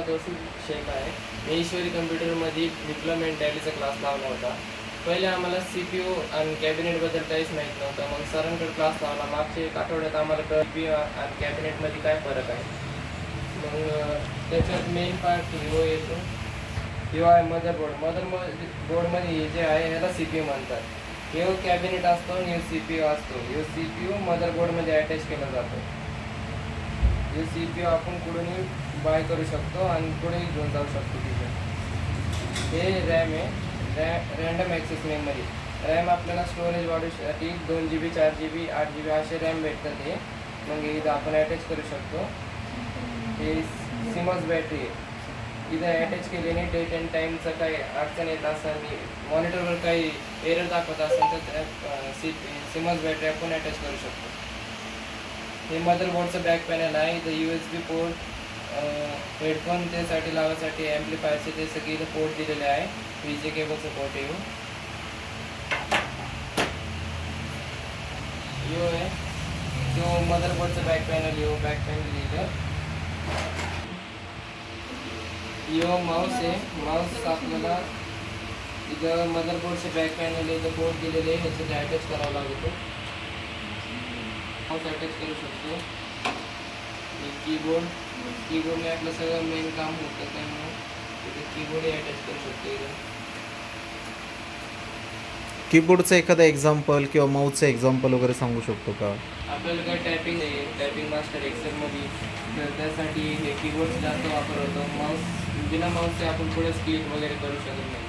तोसिफ शेख आहे. मी ईश्वरी कम्प्युटरमध्ये डिप्लोमेंट टॅलीचा क्लास लावला होता. पहिले आम्हाला सी पी यू आणि कॅबिनेटबद्दल काहीच माहीत नव्हतं. मग सरांकडे क्लास लावला. मागच्या एक आठवड्यात आम्हाला सी पी यू आणि कॅबिनेटमध्ये काय फरक आहे? मग त्याच्यात मेन पार्ट हिओ येतो. हिओ आहे मदरबोर्ड मदर बोर्डमध्ये हे जे आहे ह्याला सी पी यू म्हणतात. हिओ कॅबिनेट असतो आणि ह्यो सी पी यू असतो. हिओ सी पी यू मदरबोर्डमध्ये अटॅच केला जातो. हे सी पी आपण कुठूनही बाय करू शकतो आणि कुठेही घेऊन जाऊ शकतो तिथे. हे रॅम आहे. रॅ रॅन्डम ॲक्सेस मेमरी रॅम आपल्याला स्टोरेज वाढूसाठी दोन जी बी चार जी बी आठ जी बी असे रॅम भेटतात हे. मग इथं आपण अटॅच करू शकतो. हे सिमस बॅटरी आहे. इथं अटॅच केल्याने डेट अँड टाईमचं काही अडचण येत असेल मॉनिटरवर काही एरर दाखवत असेल तर सी सिमस बॅटरी आपण अटॅच करू शकतो. हे मदरबोर्डचं बॅक पॅनल आहे. इथं U S B port headphone त्यासाठी लावायसाठी ॲम्प्लिफायरचे ते सगळे इथं पोर्ट दिलेले आहे. वी जे केबलचं पोर्ट येऊ यो आहे. जो मदरबोर्डचं बॅक पॅनल येऊ बॅक पॅनल इथं. यो माऊस आहे. माऊस आपल्याला इथं मदरबोर्डचे बॅक पॅनल इथं बोर्ड दिलेले आहे. ह्याचं अटॅच करावं लागतो माऊस अटॅच करू शकतो. कीबोर्ड कीबोर्डने आपलं सगळं मेन काम होतं त्यामुळे इथे कीबोर्डही अटॅच करू शकतो इथं. कीबोर्डचं एखादं एक्झाम्पल किंवा माऊसचं एक्झाम्पल वगैरे सांगू शकतो का? आपल्याला काय टायपिंग आहे? टायपिंग मास्टर एक्सेलमध्ये तर त्यासाठी हे कीबोर्डचा जास्त वापर होतो. माऊस बिना माऊसचे आपण पुढे स्किल वगैरे करू शकत नाही.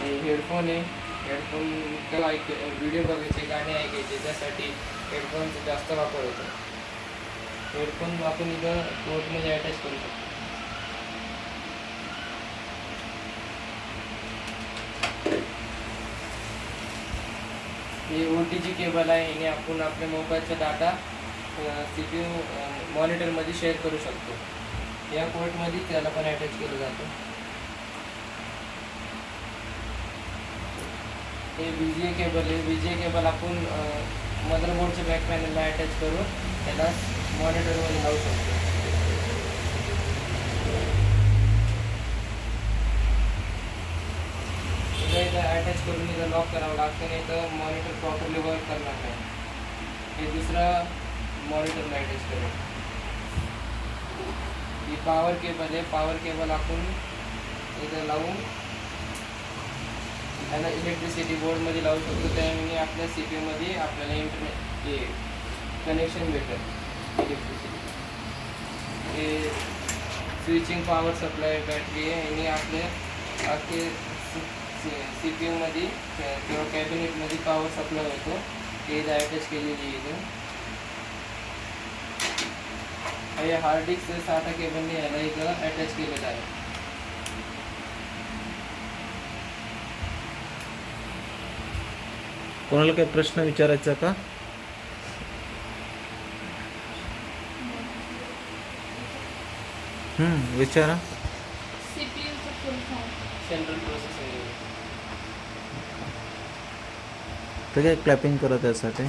हे हेडफोन आहे. हेडफोन त्याला ऐक व्हिडिओ बघायचे गाणे ऐकायचे त्यासाठी हेडफोनचा जास्त वापर होतो. हेडफोन आपण इथं पोर्टमध्ये अटॅच करू शकतो. हे ओ टी जी केबल आहे याने आपण आपल्या मोबाईलचा डाटा सी पी यू मॉनिटरमध्ये शेअर करू शकतो. या पोर्टमध्ये त्याला पण अटॅच केलं जातं. हे बी जी ए केबल आहे बी जी ए केबल आपण मदरबोर्डच्या बॅक पॅनलला अटॅच करून त्याला मॉनिटरमध्ये लावू शकतो. इथं अटॅच करून इथं लॉक करावं लागतं नाही तर मॉनिटर प्रॉपरली वर्क करणार नाही. हे दुसरं मॉनिटरला अटॅच करेल ही पॉवर केबल आहे पॉवर केबल आपण इथं लावून त्यांना इलेक्ट्रिसिटी बोर्डमध्ये लावू शकतो. त्यामुळे आपल्या सी पी यूमध्ये आपल्याला इंटरनेट हे कनेक्शन भेटेल. इलेक्ट्रिसिटी हे स्विचिंग पॉवर सप्लाय बॅटरी आहे. आणि आपले अख्खे सी पी यूमध्ये किंवा कॅबिनेटमध्ये पॉवर सप्लाय होतो. ते इथं अटॅच केलेली आहे इथं. हे हार्ड डिस्क साठा केबलने याला इथं अटॅच केलेलं आहे. कोणाला काही प्रश्न विचारायचा का? हम्म, विचारा. तर काय क्लॅपिंग करत त्यासाठी